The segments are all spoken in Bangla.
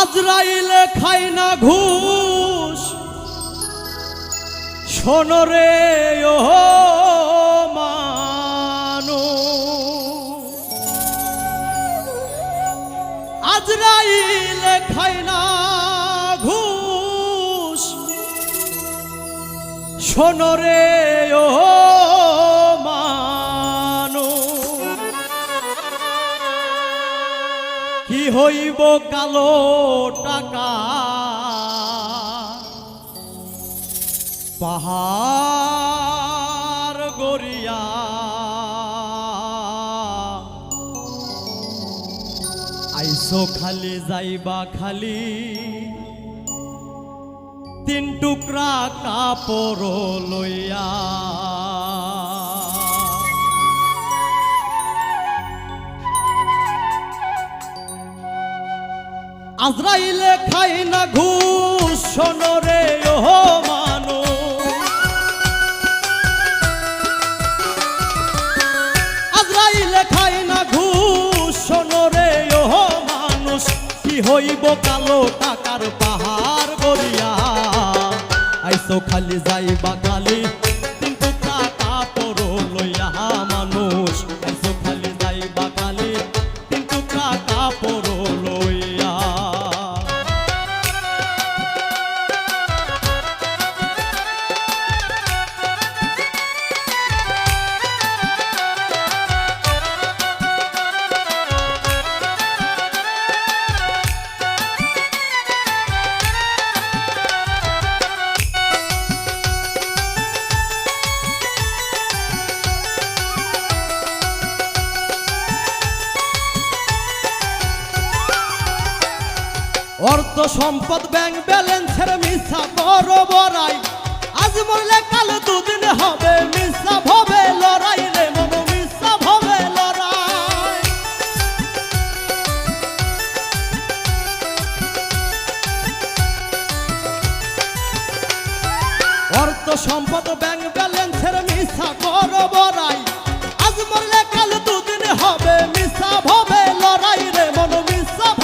আজরাইলে খাই না ঘুষ। শোনরে ও মানু। আজরাইলে খাই না ঘুষ। শোনরে ও হইব কালো টাকা। পাহাড় গড়িয়া আইসো খালি যাইবা খালি। তিন টুকরা কাপড় লইয়া আজরাইলে খাই না ঘুষ শোনরে ও মানো আজরাইলে খাই না ঘুষ শোনরে ও মানুষ। কি হইব কালো টাকার পাহাড় গড়িয়া? আইসো খালি যাইবা খালি অর্থ সম্পদ ব্যাংক ব্যালেন্সের মিথ্যা বড় বড়াই আজ মরলে কাল দুদিন হবে মিথ্যা ভবে লড়াই রে অর্থ সম্পদ ব্যাংক ব্যালেন্সের মিথ্যা বড় বড়াই আজ মরলে কাল দুদিন হবে মিথ্যা ভবে লড়াই রে মন নাম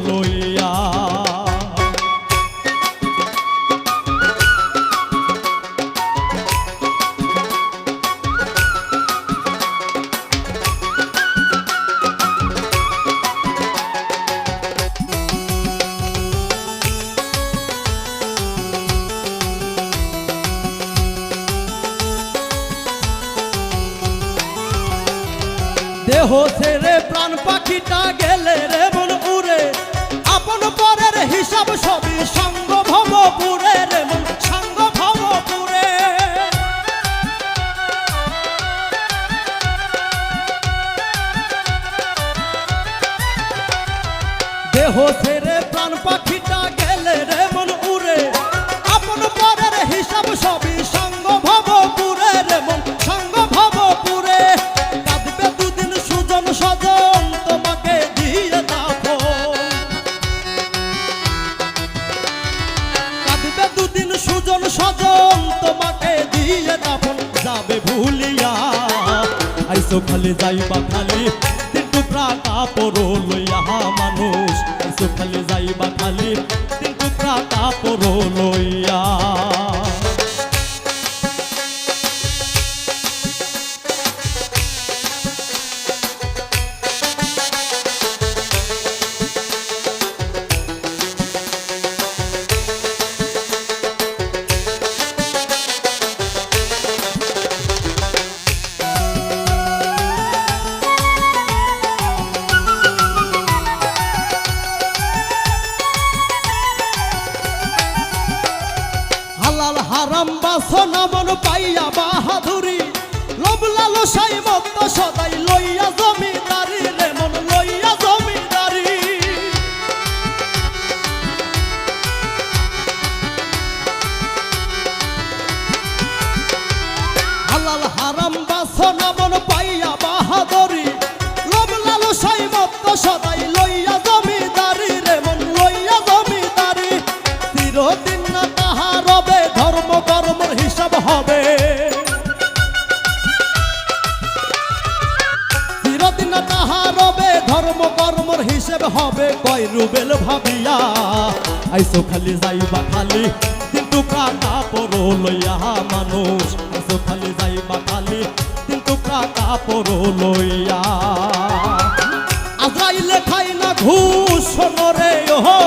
দেহ রে, প্রাণ পাখিটা গেলে রে মন উড়ে। আপন পরের হিসাব সবই সঙ্গ ভব পুরে রে মন সঙ্গ ভব পুরে দেহ ভুলিয়া আইসো খালি যাইবা খালি তিন টুকরা কাপড় লইয়া মানুষ। আইসো খালি যাইবা খালি তিন টুকরা কাপড় লইয়া। হারাম বাসনা মন পাইয়া বাহাদুরি। লোভ সাই মত সদাই লইয়া জমিদারি। হবে। চিরদিন তাহার হবে ধর্ম কর্মর হিসেব হবে, কয় রুবেল ভাবিয়া। আইসো খালি যাইবা খালি কিন্তু কাকা পরো লইয়া মানুষ। আইসো খালি যাইবা খালি কিন্তু কাটা পরো লইয়া। আজরাইলে খাই না ঘুষ, নরে ওহা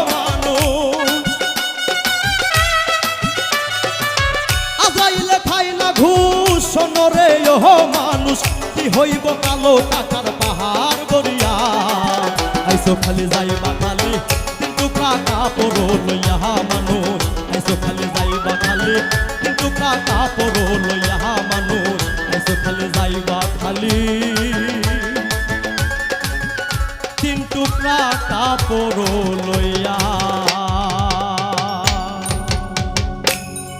মানুষ, কি হইব কালো টাকার পাহাড় গড়িয়া? আইসো খালি যাই খালি, কিন্তু কাকা পড়ো লইয়া মানুষ। আইসো খালি যাই খালি, কিন্তু কাপড় লইয়া